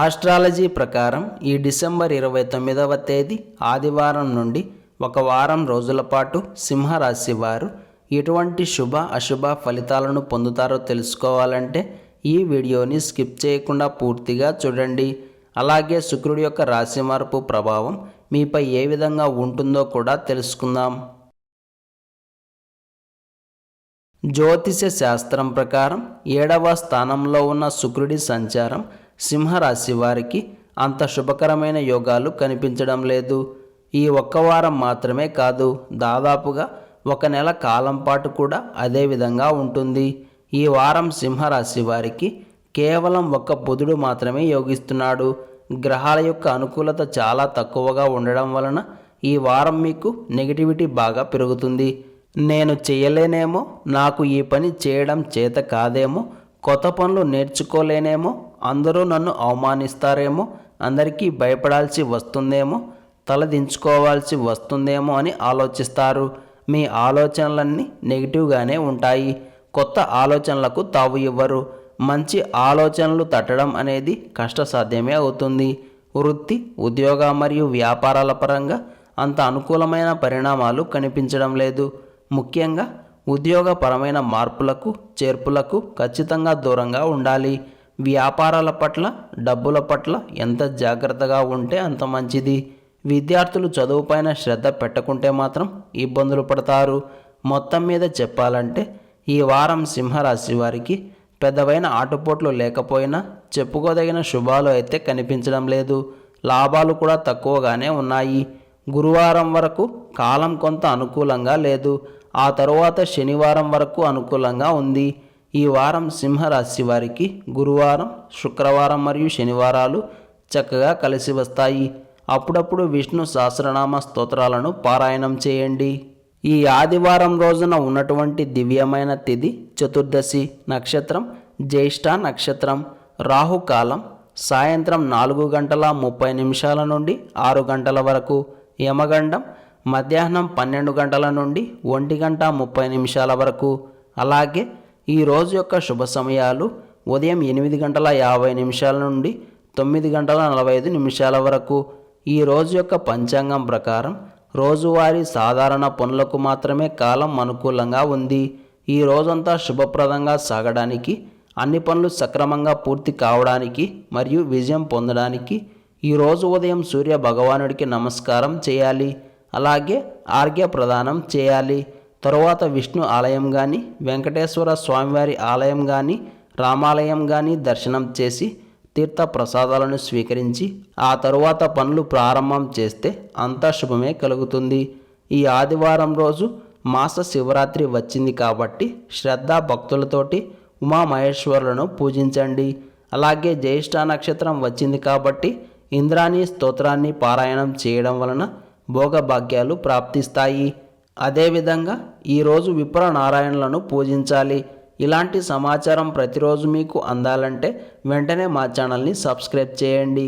Astrology ప్రకారం ఈ December ఇరవై తొమ్మిదవ తేదీ ఆదివారం నుండి ఒక వారం రోజుల పాటు సింహరాశి వారు ఎటువంటి శుభ అశుభ ఫలితాలను పొందుతారో తెలుసుకోవాలంటే ఈ వీడియోని స్కిప్ చేయకుండా పూర్తిగా చూడండి. అలాగే శుక్రుడి యొక్క రాశి మార్పు ప్రభావం మీపై ఏ విధంగా ఉంటుందో కూడా తెలుసుకుందాం. జ్యోతిష శాస్త్రం ప్రకారం ఏడవ స్థానంలో ఉన్న శుక్రుడి సంచారం సింహరాశి వారికి అంత శుభకరమైన యోగాలు కనిపించడం లేదు. ఈ ఒక్క వారం మాత్రమే కాదు దాదాపుగా ఒక నెల కాలం పాటు కూడా అదే విధంగా ఉంటుంది. ఈ వారం సింహరాశి వారికి కేవలం ఒక్క బుధుడు మాత్రమే యోగిస్తున్నాడు. గ్రహాల యొక్క అనుకూలత చాలా తక్కువగా ఉండడం వలన ఈ వారం మీకు నెగిటివిటీ బాగా పెరుగుతుంది. నేను చేయలేనేమో నాకు ఈ పని చేయడం చేత కాదేమో కొత్త పనులు నేర్చుకోలేనేమో అందరూ నన్ను అవమానిస్తారేమో? అందరికీ భయపడాల్సి వస్తుందేమో? తలదించుకోవాల్సి వస్తుందేమో అని ఆలోచిస్తారు. మీ ఆలోచనలన్నీ నెగిటివ్గానే ఉంటాయి. కొత్త ఆలోచనలకు తావు ఇవ్వరు. మంచి ఆలోచనలు తట్టడం అనేది కష్టసాధ్యమే అవుతుంది. వృత్తి ఉద్యోగ మరియు వ్యాపారాల పరంగా అంత అనుకూలమైన పరిణామాలు కనిపించడం లేదు. ముఖ్యంగా ఉద్యోగపరమైన మార్పులకు చేర్పులకు ఖచ్చితంగా దూరంగా ఉండాలి. వ్యాపారాల పట్ల డబ్బుల పట్ల ఎంత జాగ్రత్తగా ఉంటే అంత మంచిది. విద్యార్థులు చదువుపైన శ్రద్ధ పెట్టకుంటే మాత్రం ఇబ్బందులు పడతారు. మొత్తం మీద చెప్పాలంటే ఈ వారం సింహరాశి వారికి పెద్దవైన ఆటుపోట్లు లేకపోయినా చెప్పుకోదగిన శుభాలు అయితే కనిపించడం లేదు. లాభాలు కూడా తక్కువగానే ఉన్నాయి. గురువారం వరకు కాలం కొంత అనుకూలంగా లేదు. ఆ తరువాత శనివారం వరకు అనుకూలంగా ఉంది. ఈ వారం సింహరాశి వారికి గురువారం శుక్రవారం మరియు శనివారాలు చక్కగా కలిసి వస్తాయి. అప్పుడప్పుడు విష్ణు సహస్రనామ స్తోత్రాలను పారాయణం చేయండి. ఈ ఆదివారం రోజున ఉన్నటువంటి దివ్యమైన తిథి చతుర్దశి నక్షత్రం జ్యేష్ఠ నక్షత్రం. రాహుకాలం సాయంత్రం నాలుగు గంటల ముప్పై నిమిషాల నుండి ఆరు గంటల వరకు. యమగండం మధ్యాహ్నం పన్నెండు గంటల నుండి ఒంటి గంట ముప్పై నిమిషాల వరకు. అలాగే ఈ రోజు యొక్క శుభ సమయాలు ఉదయం ఎనిమిది గంటల యాభై నిమిషాల నుండి తొమ్మిది గంటల నలభై ఐదు నిమిషాల వరకు. ఈ రోజు యొక్క పంచాంగం ప్రకారం రోజువారీ సాధారణ పనులకు మాత్రమే కాలం అనుకూలంగా ఉంది. ఈ రోజంతా శుభప్రదంగా సాగడానికి అన్ని పనులు సక్రమంగా పూర్తి కావడానికి మరియు విజయం పొందడానికి ఈరోజు ఉదయం సూర్య భగవానుడికి నమస్కారం చేయాలి. అలాగే ఆర్ఘ్య ప్రదానం చేయాలి. తరువాత విష్ణు ఆలయం కానీ వెంకటేశ్వర స్వామివారి ఆలయం కానీ రామాలయం కానీ దర్శనం చేసి తీర్థ ప్రసాదాలను స్వీకరించి ఆ తరువాత పనులు ప్రారంభం చేస్తే అంతా శుభమే కలుగుతుంది. ఈ ఆదివారం రోజు మాస శివరాత్రి వచ్చింది కాబట్టి శ్రద్ధా భక్తులతోటి ఉమామహేశ్వరులను పూజించండి. అలాగే జ్యేష్ఠ నక్షత్రం వచ్చింది కాబట్టి ఇంద్రాణి స్తోత్రాన్ని పారాయణం చేయడం వలన భోగభాగ్యాలు ప్రాప్తిస్తాయి. అదేవిధంగా ఈరోజు విప్ర నారాయణలను పూజించాలి. ఇలాంటి సమాచారం ప్రతిరోజు మీకు అందాలంటే వెంటనే మా ఛానల్ని సబ్స్క్రైబ్ చేయండి.